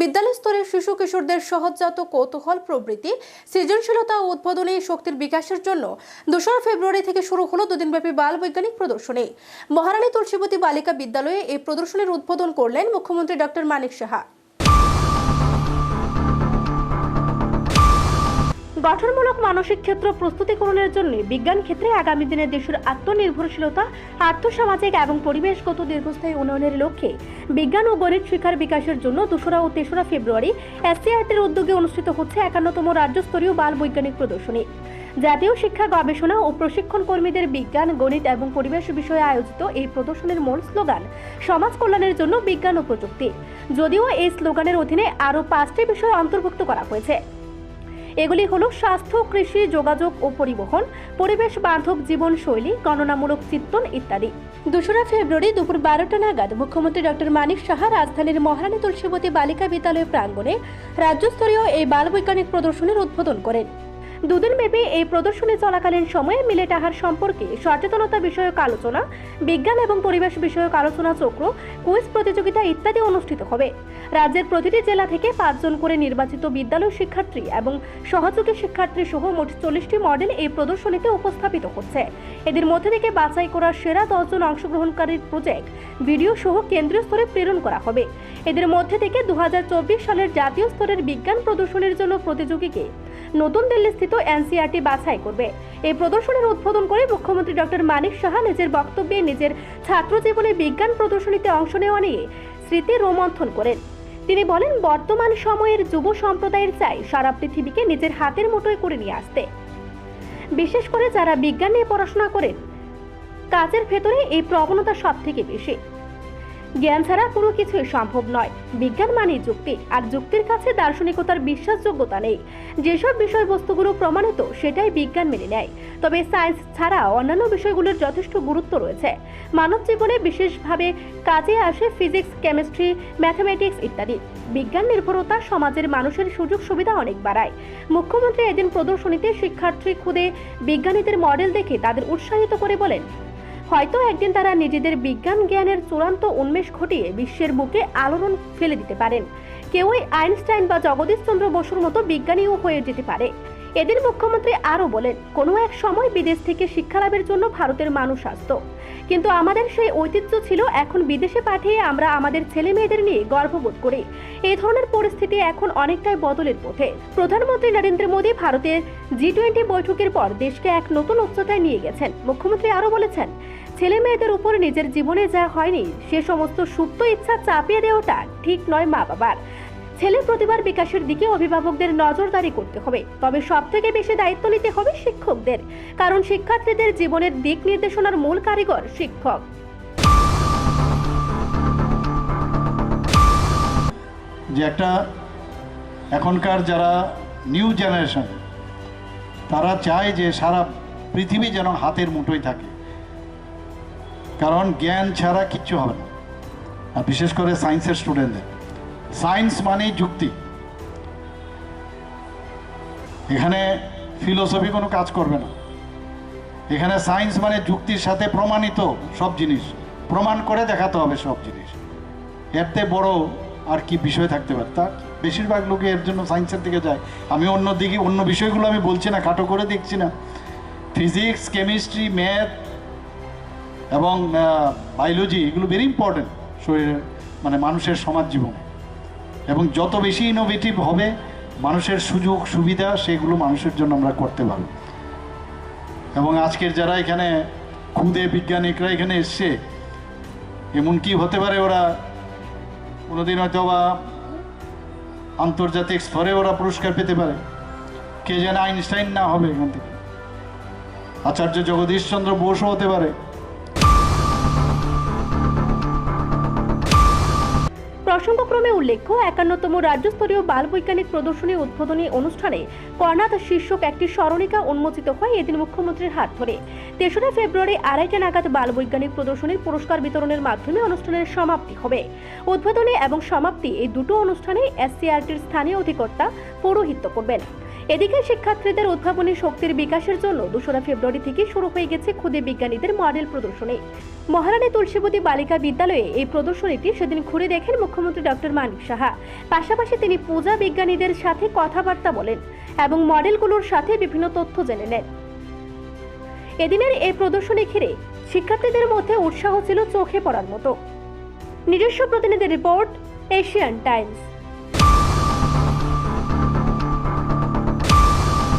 বিদ্যালয় স্তরের শিশু কিশোরদের সহজজাত কৌতূহল প্রবৃত্তি সৃজনশীলতা ও উদ্বোধনী শক্তির বিকাশের জন্য দোসরা ফেব্রুয়ারি থেকে শুরু হলো দুদিনব্যাপী বাল বৈজ্ঞানিক প্রদর্শনী। মহারানী তুলসীবতী বালিকা বিদ্যালয়ে এই প্রদর্শনীর উদ্বোধন করলেন মুখ্যমন্ত্রী ডক্টর মানিক সাহা। গঠনমূলক মানসিক ক্ষেত্র প্রস্তুতিকরণের জন্য বিজ্ঞান ক্ষেত্রে আগামী দিনে দেশের আত্মনির্ভরশীলতা, আর্থসামাজিক এবং পরিবেশগত দীর্ঘস্থায়ী উন্নয়নের লক্ষ্যে বিজ্ঞান ও গণিত শিক্ষার বিকাশের জন্য দোসরা ও তেসরা ফেব্রুয়ারি এসসিআরটির উদ্যোগে অনুষ্ঠিত হচ্ছে একান্নতম রাজ্যস্তরীয় বাল বৈজ্ঞানিক প্রদর্শনী। জাতীয় শিক্ষা গবেষণা ও প্রশিক্ষণ কর্মীদের বিজ্ঞান, গণিত এবং পরিবেশ বিষয়ে আয়োজিত এই প্রদর্শনীর মূল স্লোগান, সমাজ কল্যাণের জন্য বিজ্ঞান ও প্রযুক্তি। যদিও এই স্লোগানের অধীনে আরও পাঁচটি বিষয় অন্তর্ভুক্ত করা হয়েছে। এগুলি হল স্বাস্থ্য, কৃষি, যোগাযোগ ও পরিবহন, পরিবেশ বান্ধব জীবনশৈলী, গণনামূলক চিত্তন ইত্যাদি। দোসরা ফেব্রুয়ারি দুপুর বারোটা নাগাদ মুখ্যমন্ত্রী ডক্টর মানিক সাহা রাজধানীর মহারানী তুলসীবতী বালিকা বিদ্যালয় প্রাঙ্গণে রাজ্যস্তরীয় এই বাল বৈজ্ঞানিক প্রদর্শনীর উদ্বোধন করেন। দুদিন ব্যাপী এই প্রদর্শনী চলাকালীন সময়ে মিলেট আহার সম্পর্কে সচেতনতা বিষয়ক আলোচনা, বিজ্ঞান এবং পরিবেশ বিষয়ক আলোচনা চক্র, কুইজ প্রতিযোগিতা ইত্যাদি অনুষ্ঠিত হবে। রাজ্যের প্রতিটি জেলা থেকে পাঁচজন করে নির্বাচিত বিদ্যালয় শিক্ষার্থী এবং সহযোগী শিক্ষার্থী সহ মোট চল্লিশটি মডেল এই প্রদর্শনীতে উপস্থাপিত হচ্ছে। এদের মধ্যে থেকে বাছাই করা সেরা দশজন অংশগ্রহণকারীর প্রজেক্ট, ভিডিও সহ কেন্দ্রীয় স্তরে প্রেরণ করা হবে। এদের মধ্যে থেকে দু হাজার চব্বিশ সালের জাতীয় স্তরের বিজ্ঞান প্রদর্শনীর জন্য প্রতিযোগীকে নতুন দিল্লি স্থিত এনসিআরটি বাছাই করবে। এই প্রদর্শনীর উদ্বোধন করে মুখ্যমন্ত্রী ডক্টর মানিক সাহা নিজের বক্তব্যে নিজের ছাত্র জীবনে বিজ্ঞান প্রদর্শনীতে অংশ নেওয়া নিয়ে স্মৃতি রোমন্থন করেন। তিনি বলেন, বর্তমান সময়ের যুব সম্প্রদায়ের চাই সারা পৃথিবীকে নিজের হাতের মুঠোয় করে নিয়ে আসতে। বিশেষ করে যারা বিজ্ঞান নিয়ে পড়াশোনা করেন, কাজের ভেতরে এই প্রবণতা সব থেকে বেশি। জ্ঞান ছাড়া কোনো কিছুই সম্ভব নয়। বিজ্ঞান মানেই যুক্তি, আর যুক্তির কাছে দার্শনিকতার বিশ্বাসযোগ্যতা নেই। যেসব বিষয়বস্তুগুলো প্রমাণিত, সেটাই বিজ্ঞান মেনে নেয়। তবে সায়েন্স ছাড়া অন্যান্য বিষয়গুলোর যথেষ্ট গুরুত্ব রয়েছে। মানব জীবনে বিশেষভাবে কাজে আসে ফিজিক্স, কেমিস্ট্রি, ম্যাথামেটিক্স ইত্যাদি। বিজ্ঞান নির্ভরতা সমাজের মানুষের সুযোগ সুবিধা অনেক বাড়ায়। মুখ্যমন্ত্রী এদিন প্রদর্শনীতে শিক্ষার্থী খুদে বিজ্ঞানীদের মডেল দেখে তাদের উৎসাহিত করে বলেন হয়তো একদিন তারা নিজেদের বিজ্ঞান জ্ঞানের চূড়ান্ত উন্মেষ ঘটিয়ে বিশ্বের বুকে আলোড়ন ফেলে দিতে পারেন। কেউই আইনস্টাইন বা জগদীশচন্দ্র বসুর মতো বিজ্ঞানীও হয়ে যেতে পারে। এদিন মুখ্যমন্ত্রী আরও বলেন, কোনো এক সময় বিদেশ থেকে শিক্ষালাভের জন্য ভারতের মানুষ আসতো। কিন্তু আমাদের সেই ঐতিহ্য ছিল এখন বিদেশে পাঠিয়ে আমরা আমাদের ছেলে মেয়েদের নিয়ে গর্ববোধ করি। এই ধরনের পরিস্থিতি এখন অনেকটাই বদলের পথে। প্রধানমন্ত্রী নরেন্দ্র মোদী ভারতের জি টোয়েন্টি বৈঠকের পর দেশকে এক নতুন উচ্চতায় নিয়ে গেছেন। মুখ্যমন্ত্রী আরও বলেছেন ছেলে মেয়েদের উপর নিজের জীবনে যা হয়নি, সে সমস্ত সুপ্ত ইচ্ছা চাপিয়ে দেওয়াটা ঠিক নয় মা বাবার ছেলে প্রতিভার বিকাশের দিকে অভিভাবকদের নজরদারি করতে হবে, তবে সব থেকে বেশি দায়িত্ব নিতে হবে শিক্ষকদের, কারণ শিক্ষার্থীদের জীবনের দিক নির্দেশনার মূল কারিগর শিক্ষক। যে একটা এখনকার যারা নিউ জেনারেশন, তারা চায় যে সারা পৃথিবী যেন হাতের মুঠোয় থাকে। কারণ জ্ঞান ছাড়া কিচ্ছু হবে না। আর বিশেষ করে সায়েন্সের স্টুডেন্টদের। সায়েন্স মানেই যুক্তি। এখানে ফিলোসফি কোনো কাজ করবে না। এখানে সায়েন্স মানে যুক্তির সাথে প্রমাণিত সব জিনিস। প্রমাণ করে দেখাতে হবে সব জিনিস। এরতে বড় আর কি বিষয় থাকতে পারে? তা বেশিরভাগ লোকে এর জন্য সায়েন্সের দিকে যায়। আমি অন্য দিকে, অন্য বিষয়গুলো আমি বলছি না, খাটো করে দেখছি না। ফিজিক্স, কেমিস্ট্রি, ম্যাথ এবং বায়োলজি এগুলো ভেরি ইম্পর্টেন্ট শরীরের মানে মানুষের সমাজ জীবনে। এবং যত বেশি ইনোভেটিভ হবে, মানুষের সুযোগ, সুবিধা, সেগুলো মানুষের জন্য আমরা করতে পারব। এবং আজকের যারা এখানে খুদে বিজ্ঞানিকরা এখানে এসছে, এমন কি হতে পারে ওরা, কোনোদিন হয়তো বা আন্তর্জাতিক স্তরে ওরা পুরস্কার পেতে পারে। কে যেন আইনস্টাইন না হবে এখান থেকে। আচার্য জগদীশচন্দ্র বোসও হতে পারে। প্রসঙ্গক্রমে উল্লেখ্য, একান্নতম রাজ্যস্তরীয় বাল বৈজ্ঞানিক প্রদর্শনী উদ্বোধনী অনুষ্ঠানে কর্ণাথ শীর্ষক একটি স্মরণিকা উন্মোচিত হয় এদিন মুখ্যমন্ত্রীর হাত ধরে। তেসরা ফেব্রুয়ারি আড়াইটা নাগাদ বাল বৈজ্ঞানিক প্রদর্শনীর পুরস্কার বিতরণের মাধ্যমে অনুষ্ঠানের সমাপ্তি হবে। উদ্বোধনী এবং সমাপ্তি এই দুটো অনুষ্ঠানে এসসিআরটির স্থানীয় অধিকর্তা পৌরোহিত্য করবেন। এদিকে শিক্ষার্থীদের উদ্ভাবনী শক্তির বিকাশের জন্য দোসরা ফেব্রুয়ারি থেকে শুরু হয়ে গেছে ক্ষুদে বিজ্ঞানীদের মডেল প্রদর্শনী। মহারানী তুলসীবতী বালিকা বিদ্যালয়ে এই প্রদর্শনীটি সেদিন ঘুরে দেখেন মুখ্যমন্ত্রী ডক্টর মানিক সাহা। পাশাপাশি তিনি পূজা বিজ্ঞানীদের সাথে কথাবার্তা বলেন এবং মডেলগুলোর সাথে বিভিন্ন তথ্য জেনে নেন। এদিনের এই প্রদর্শনী ঘিরে শিক্ষার্থীদের মধ্যে উৎসাহ ছিল চোখে পড়ার মতো। নিজস্ব প্রতিনিধি রিপোর্ট, এশিয়ান টাইমস।